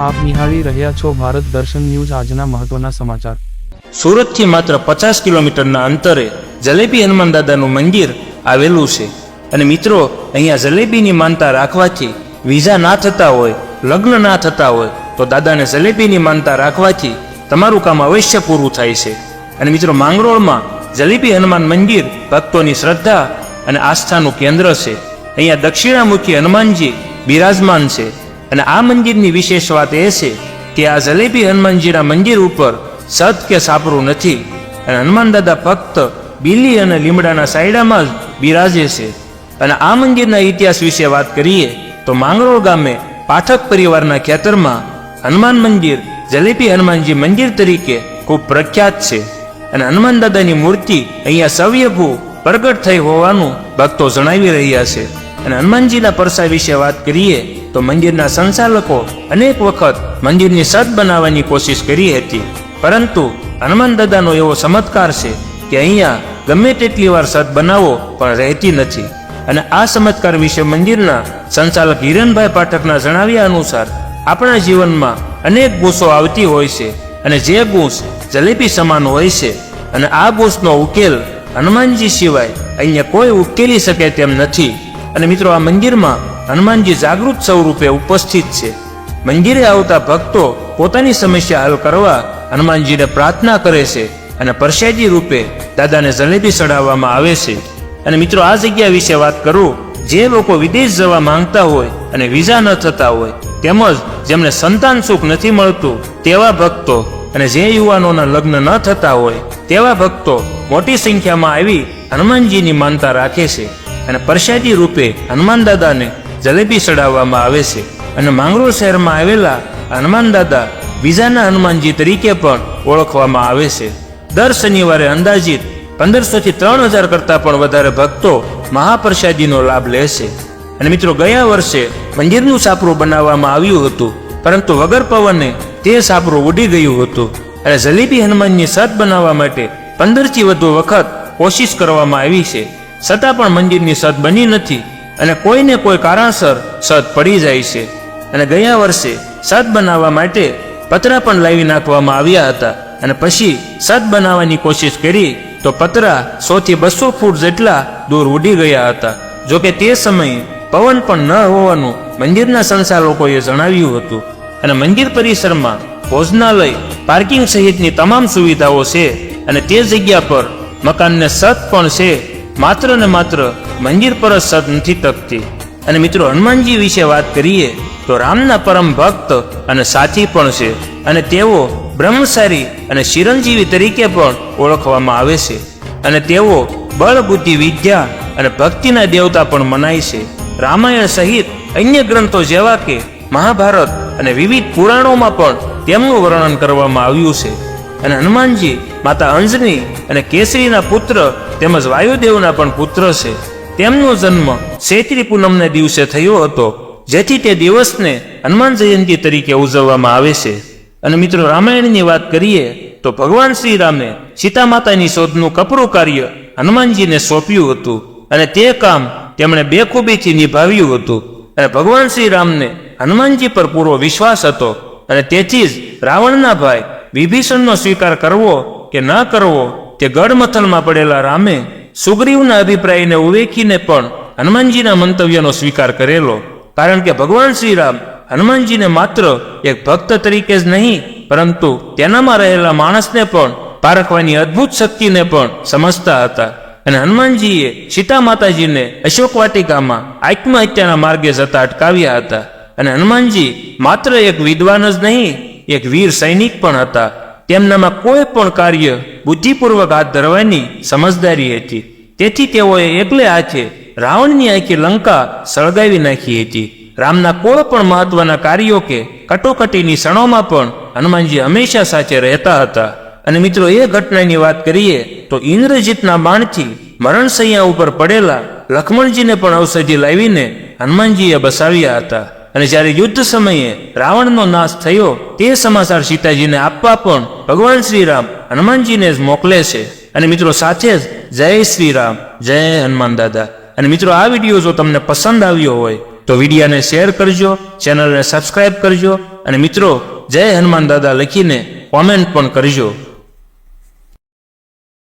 આપ નિહાળી રહ્યા છો ભારત દર્શન ન્યૂઝ આજના મહત્વના સમાચાર. સુરતથી માત્ર પચાસ કિલોમીટરના અંતરે જલેબી હનુમાન દાદાનું મંદિર આવેલું છે. અને મિત્રો, અહીંયા જલેબીની માનતા રાખવાથી વિઝા ના થતા હોય, લગ્ન ના થતા હોય, તો દાદાને જલેબીની માનતા રાખવાથી તમારું કામ અવશ્ય પૂરું થાય છે. અને મિત્રો, માંગરોળમાં જલેબી હનુમાન મંદિર ભક્તોની શ્રદ્ધા અને આસ્થાનું કેન્દ્ર છે. અહીંયા દક્ષિણામુખી હનુમાનજી બિરાજમાન છે. અને આ મંદિરની વિશેષ વાત એ છે કે આ જલેબી હનુમાનજીના મંદિર ઉપર સત કે સાપરું નથી અને હનુમાન દાદા ફક્ત બીલી અને લીમડાના સાયડામાં જ બિરાજે છે. અને આ મંદિરના ઇતિહાસ વિશે વાત કરીએ તો માંગરોળ ગામે પાઠક પરિવારના ખેતરમાં હનુમાન મંદિર, જલેબી હનુમાનજી મંદિર તરીકે ખૂબ પ્રખ્યાત છે. અને હનુમાન દાદાની મૂર્તિ અહીંયા સવ્યભૂ પ્રગટ થઈ હોવાનું ભક્તો જણાવી રહ્યા છે. અને હનુમાનજીના પરસા વિશે વાત કરીએ તો મંદિરના સંચાલકો અનેક વખત મંદિરની સદ બનાવવાની કોશિશ કરી હતી. પરંતુ હનુમાન દાદાનો એવો ચમત્કાર છે કે અહીંયા ગમે તેટલી વાર સદ બનાવો પણ રહેતી નથી. અને આ ચમત્કાર વિશે મંદિરના સંચાલક હિરણભાઈ પાઠકના જણાવ્યા અનુસાર આપણા જીવનમાં અનેક ગુસ્સો આવતી હોય છે અને જે ગુસ જલેબી સમાન હોય છે અને આ ગુસનો ઉકેલ હનુમાનજી સિવાય અહીંયા કોઈ ઉકેલી શકે તેમ નથી. અને મિત્રો, આ મંદિરમાં હનુમાનજી જાગૃત સ્વરૂપે ઉપસ્થિત છે. મંદિરે આવતા ભક્તો પોતાની સમસ્યા હલ કરવા હનુમાનજીને પ્રાર્થના કરે છે અને પ્રસાદી રૂપે દાદાને જલેબી ચડાવવામાં આવે છે. અને મિત્રો, આ જગ્યા વિશે વાત કરું, જે લોકો વિદેશ જવા માંગતા હોય અને વિઝા ન થતા હોય, તેમજ જેમને સંતાન સુખ નથી મળતું, તેવા ભક્તો અને જે યુવાનોના લગ્ન ન થતા હોય, તેવા ભક્તો મોટી સંખ્યામાં આવી હનુમાનજીની માનતા રાખે છે. અને પરસાદી રૂપે હનુમાન દાદાને જલેબી ચડાવવામાં આવે છે. અને માંગરોળ શહેરમાં આવેલા હનુમાન દાદા બીજાના હનુમાનજી તરીકે પણ ઓળખવામાં આવે છે. દર શનિવારે અંદાજિત પંદરસો થી ત્રણ હજાર કરતા પણ વધારે ભક્તો મહાપ્રસાદીનો લાભ લે છે. અને મિત્રો, ગયા વર્ષે મંદિરનું સાપરું બનાવવામાં આવ્યું હતું, પરંતુ વગર પવને તે સાપરું ઉડી ગયું હતું. અને જલેબી હનુમાનની સત બનાવવા માટે પંદરથી વધુ વખત કોશિશ કરવામાં આવી છે. છતાં પણ મંદિરની સત બની નથી. અને કોઈને કોઈ કારણસર સત પડી જાય છે. અને ગયા વર્ષે સત બનાવવા માટે પતરા પણ લાવી નાખવામાં આવ્યા હતા. અને પછી સત બનાવવાની કોશિશ કરી તો પતરા સોથી બસો ફૂટ જેટલા દૂર ઉડી ગયા હતા. જોકે તે સમયે પવન પણ ન હોવાનું મંદિરના સંચાલકોએ જણાવ્યું હતું. અને મંદિર પરિસરમાં ભોજનાલય, પાર્કિંગ સહિતની તમામ સુવિધાઓ છે. અને તે જગ્યા પર મકાનને સત પણ છે. માત્ર ને માત્ર મંદિર પર જ સત નથી તકતી અને મિત્રો, હનુમાનજી વિશે વાત કરીએ, તો રામના પરમ ભક્ત અને સાથી પણ છે. અને તેઓ બ્રહ્મચારી અને ચિરંજીવી તરીકે પણ ઓળખવામાં આવે છે. અને તેઓ બળ, બુદ્ધિ, વિદ્યા અને ભક્તિના દેવતા પણ મનાય છે. રામાયણ સહિત અન્ય ગ્રંથો જેવા કે મહાભારત અને વિવિધ પુરાણોમાં પણ તેમનું વર્ણન કરવામાં આવ્યું છે. અને હનુમાનજી માતા અંજની અને કેસરીના પુત્ર તેમજ વાયુદેવના પણ પુત્ર છે. તેમનો જન્મ ચૈત્રી પૂનમને દિવસે થયો હતો, જેથી તે દિવસને હનુમાન જયંતી તરીકે ઉજવવામાં આવે છે. અને મિત્રો, રામાયણની વાત કરીએ, તો ભગવાન શ્રી રામે સીતા માતાની શોધનું કપરું કાર્ય હનુમાનજીને સોંપ્યું હતું અને તે કામ તેમણે બેખૂબીથી નિભાવ્યું હતું. અને ભગવાન શ્રી રામને હનુમાનજી પર પૂરો વિશ્વાસ હતો અને તેથી જ રાવણના ભાઈ વિભીષણનો સ્વીકાર કરવો કે ન કરવો તે ગઢમથલમાં પડેલા રામે સુગ્રીવના અભિપ્રાયને ઉવેખીને પણ હનુમાનજીના મંતવ્યનો સ્વીકાર કરેલો. કારણ કે ભગવાન શ્રી રામ હનુમાનજીને માત્ર એક ભક્ત તરીકે જ નહીં, પરંતુ તેનામાં રહેલા માણસને પણ, પારખવાની અદ્ભુત શક્તિને પણ સમજતા હતા. અને હનુમાનજીએ સીતા માતાજીને અશોક વાટિકામાં આત્મહત્યાના માર્ગે જતા અટકાવ્યા હતા. અને હનુમાનજી માત્ર એક વિદ્વાન જ નહીં, એક વીર સૈનિક પણ હતા. તેમનામાં કોઈ પણ કાર્ય બુદ્ધિપૂર્વક હાથ ધરવાની સમજદારી હતી. તેથી તેઓએ એકલે હાથે રાવણની આખી લંકા સળગાવી નાખી હતી. રામના કોઈ પણ મહત્વના કાર્યો કે કટોકટીની ક્ષણોમાં પણ હનુમાનજી હંમેશા સાથે રહેતા હતા. અને મિત્રો, એ ઘટનાની વાત કરીએ તો ઇન્દ્રજીતના બાણથી મરણસૈયા ઉપર પડેલા લક્ષ્મણજીને પણ ઔષધિ લાવીને હનુમાનજીએ બસાવ્યા હતા. અને જ્યારે યુદ્ધ સમયે રાવણનો નાશ થયો, તે સમાચાર સીતાજીને આપવા પણ ભગવાન શ્રીરામ હનુમાનજીને જ મોકલે છે. અને મિત્રો, સાથે જ જય શ્રીરામ, જય હનુમાન દાદા. અને મિત્રો, આ વીડિયો જો તમને પસંદ આવ્યો હોય, તો વિડીયાને શેર કરજો, ચેનલને સબસ્ક્રાઇબ કરજો, અને મિત્રો, જય હનુમાન દાદા લખીને કોમેન્ટ પણ કરજો.